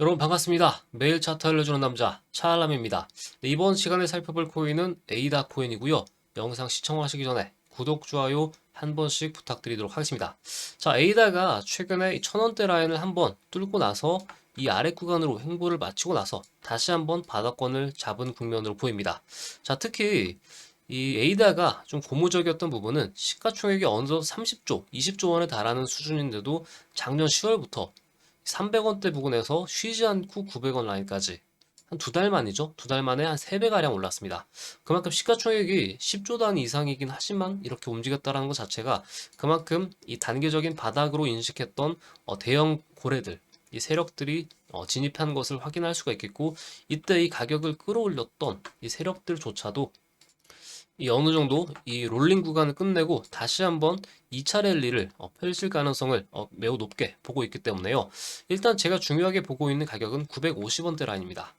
여러분 반갑습니다. 매일 차트 알려주는 남자 차알람입니다. 네, 이번 시간에 살펴볼 코인은 에이다 코인이고요. 영상 시청하시기 전에 구독, 좋아요 한 번씩 부탁드리도록 하겠습니다. 자, 에이다가 최근에 이 천원대 라인을 한번 뚫고 나서 이 아래 구간으로 횡보를 마치고 나서 다시 한번 바닥권을 잡은 국면으로 보입니다. 자, 특히 이 에이다가 좀 고무적이었던 부분은 시가총액이 어느덧 30조, 20조 원에 달하는 수준인데도 작년 10월부터 300원대 부근에서 쉬지 않고 900원 라인까지 한 두 달 만이죠. 두 달 만에 한 3배가량 올랐습니다. 그만큼 시가총액이 10조 단위 이상이긴 하지만 이렇게 움직였다는 것 자체가 그만큼 이 단계적인 바닥으로 인식했던 어, 대형 고래들, 이 세력들이 어, 진입한 것을 확인할 수가 있겠고 이때 이 가격을 끌어올렸던 이 세력들조차도 이 어느 정도 이 롤링 구간을 끝내고 다시 한번 2차 랠리를 어, 펼칠 가능성을 어, 매우 높게 보고 있기 때문에요. 일단 제가 중요하게 보고 있는 가격은 950원대 라인입니다.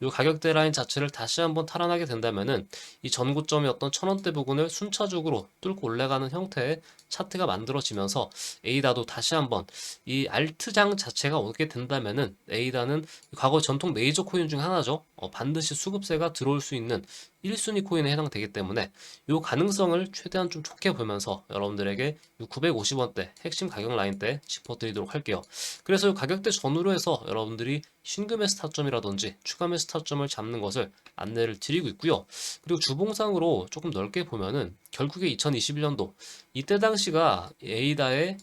이 가격대 라인 자체를 다시 한번 탈환하게 된다면은 이 전고점이었던 천원대 부근을 순차적으로 뚫고 올라가는 형태의 차트가 만들어지면서 에이다도 다시 한번 이 알트장 자체가 오게 된다면은 에이다는 과거 전통 메이저 코인 중 하나죠. 어, 반드시 수급세가 들어올 수 있는 1순위 코인에 해당되기 때문에 이 가능성을 최대한 좀 좋게 보면서 여러분들에게 950원대 핵심 가격 라인대 짚어드리도록 할게요. 그래서 이 가격대 전후로 해서 여러분들이 신규 매수 타점이라든지 추가 매수 타점을 잡는 것을 안내를 드리고 있고요. 그리고 주봉상으로 조금 넓게 보면은 결국에 2021년도 이때 당시가 에이다의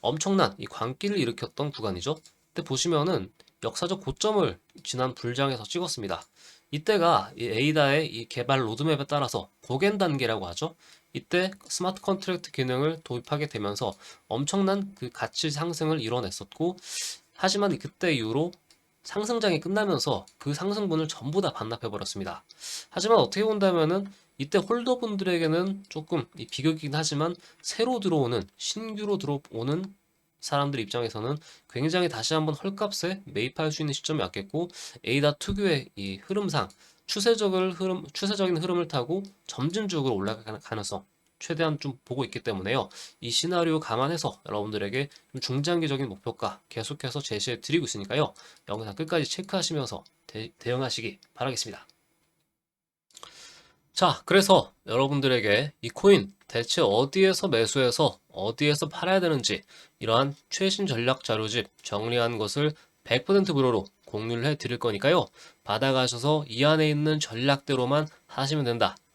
엄청난 이 광기를 일으켰던 구간이죠. 그때 보시면은 역사적 고점을 지난 불장에서 찍었습니다. 이때가 이 에이다의 이 개발 로드맵에 따라서 고겐 단계라고 하죠. 이때 스마트 컨트랙트 기능을 도입하게 되면서 엄청난 그 가치 상승을 이뤄냈었고, 하지만 그때 이후로 상승장이 끝나면서 그 상승분을 전부 다 반납해 버렸습니다. 하지만 어떻게 본다면은 이때 홀더분들에게는 조금 이 비극이긴 하지만 새로 들어오는 신규로 들어오는 사람들 입장에서는 굉장히 다시 한번 헐값에 매입할 수 있는 시점이 왔겠고 에이다 특유의 이 흐름상 추세적을 흐름 추세적인 흐름을 타고 점진적으로 올라갈 가능성 최대한 좀 보고 있기 때문에요. 이 시나리오 감안해서 여러분들에게 좀 중장기적인 목표가 계속해서 제시해 드리고 있으니까요. 영상 끝까지 체크하시면서 대, 대응하시기 바라겠습니다. 자, 그래서 여러분들에게 이 코인 대체 어디에서 매수해서 어디에서 팔아야 되는지 이러한 최신 전략 자료집 정리한 것을 100% 무료로 공유를 해 드릴 거니까요. 받아가셔서 이 안에 있는 전략대로만 하시면 된다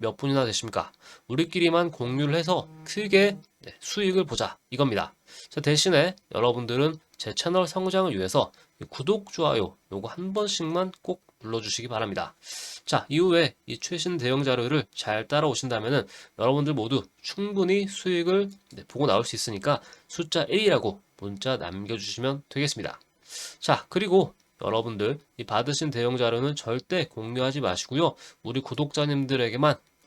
몇 분이나 되십니까? 우리끼리만 공유를 해서 크게 네, 수익을 보자 이겁니다. 자, 대신에 여러분들은 제 채널 성장을 위해서 이 구독, 좋아요 요거 한 번씩만 꼭 눌러주시기 바랍니다. 자, 이후에 이 최신 대응 자료를 잘 따라오신다면은 여러분들 모두 충분히 수익을 네, 보고 나올 수 있으니까 숫자 1이라고 문자 남겨주시면 되겠습니다. 자, 그리고 여러분들 이 받으신 대형 자료는 절대 공유하지 마시고요. 우리 구독자님들에게만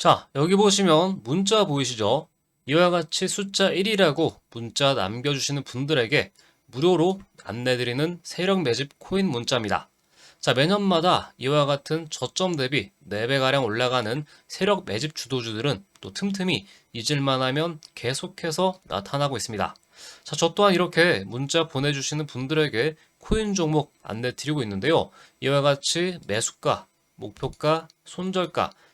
자, 여기 보시면 문자 보이시죠? 이와 같이 숫자 1이라고 문자 남겨주시는 분들에게 무료로 안내드리는 세력 매집 코인 문자입니다. 자, 매년마다 이와 같은 저점 대비 4배가량 올라가는 세력 매집 주도주들은 또 틈틈이 잊을만 하면 계속해서 나타나고 있습니다. 자, 저 또한 이렇게 문자 보내주시는 분들에게 코인 종목 안내 드리고 있는데요. 이와 같이 매수가, 목표가, 손절가,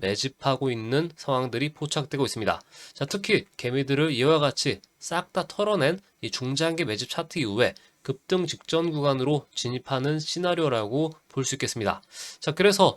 매집하고 있는 상황들이 포착되고 있습니다. 자, 특히 개미들을 이와 같이 싹 다 털어낸 이 중장기 매집 차트 이후에 급등 직전 구간으로 진입하는 시나리오라고 볼 수 있겠습니다. 자, 그래서